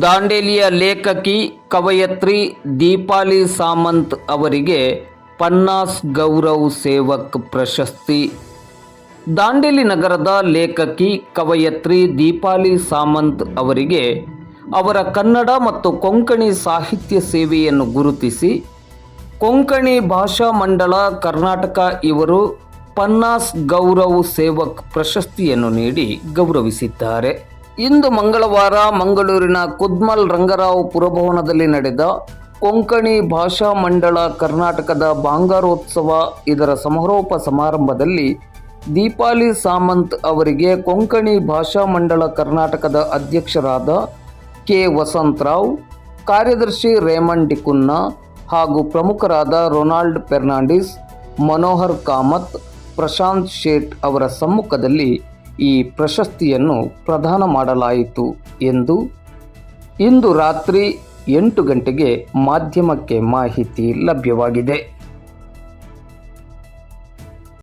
ದಾಂಡೇಲಿಯ ಲೇಖಕಿ ಕವಯತ್ರಿ ದೀಪಾಲಿ ಸಾಮಂತ್ ಅವರಿಗೆ ಪನ್ನಾಸ್ ಗೌರವ್ ಸೇವಕ್ ಪ್ರಶಸ್ತಿ. ದಾಂಡೇಲಿ ನಗರದ ಲೇಖಕಿ ಕವಯತ್ರಿ ದೀಪಾಲಿ ಸಾಮಂತ್ ಅವರಿಗೆ ಅವರ ಕನ್ನಡ ಮತ್ತು ಕೊಂಕಣಿ ಸಾಹಿತ್ಯ ಸೇವೆಯನ್ನು ಗುರುತಿಸಿ, ಕೊಂಕಣಿ ಭಾಷಾ ಮಂಡಳ ಕರ್ನಾಟಕ ಇವರು ಪನ್ನಾಸ್ ಗೌರವ್ ಸೇವಕ್ ಪ್ರಶಸ್ತಿಯನ್ನು ನೀಡಿ ಗೌರವಿಸಿದ್ದಾರೆ. ಇಂದು ಮಂಗಳವಾರ ಮಂಗಳೂರಿನ ಕುದ್ಮಲ್ ರಂಗರಾವ್ ಪುರಭವನದಲ್ಲಿ ನಡೆದ ಕೊಂಕಣಿ ಭಾಷಾ ಮಂಡಳ ಕರ್ನಾಟಕದ ಬಾಂಗಾರೋತ್ಸವ ಇದರ ಸಮಾರೋಪ ಸಮಾರಂಭದಲ್ಲಿ ದೀಪಾಲಿ ಸಾಮಂತ್ ಅವರಿಗೆ ಕೊಂಕಣಿ ಭಾಷಾ ಮಂಡಳ ಕರ್ನಾಟಕದ ಅಧ್ಯಕ್ಷರಾದ ಕೆ ವಸಂತರಾವ್, ಕಾರ್ಯದರ್ಶಿ ರೇಮಂಡ್ ಡಿಕುನ್ನ ಹಾಗೂ ಪ್ರಮುಖರಾದ ರೊನಾಲ್ಡ್ ಫೆರ್ನಾಂಡಿಸ್, ಮನೋಹರ್ ಕಾಮತ್, ಪ್ರಶಾಂತ್ ಶೇಟ್ ಅವರ ಸಮ್ಮುಖದಲ್ಲಿ ಈ ಪ್ರಶಸ್ತಿಯನ್ನು ಪ್ರದಾನ ಮಾಡಲಾಯಿತು ಎಂದು ಇಂದು ರಾತ್ರಿ ಎಂಟು ಗಂಟೆಗೆ ಮಾಧ್ಯಮಕ್ಕೆ ಮಾಹಿತಿ ಲಭ್ಯವಾಗಿದೆ.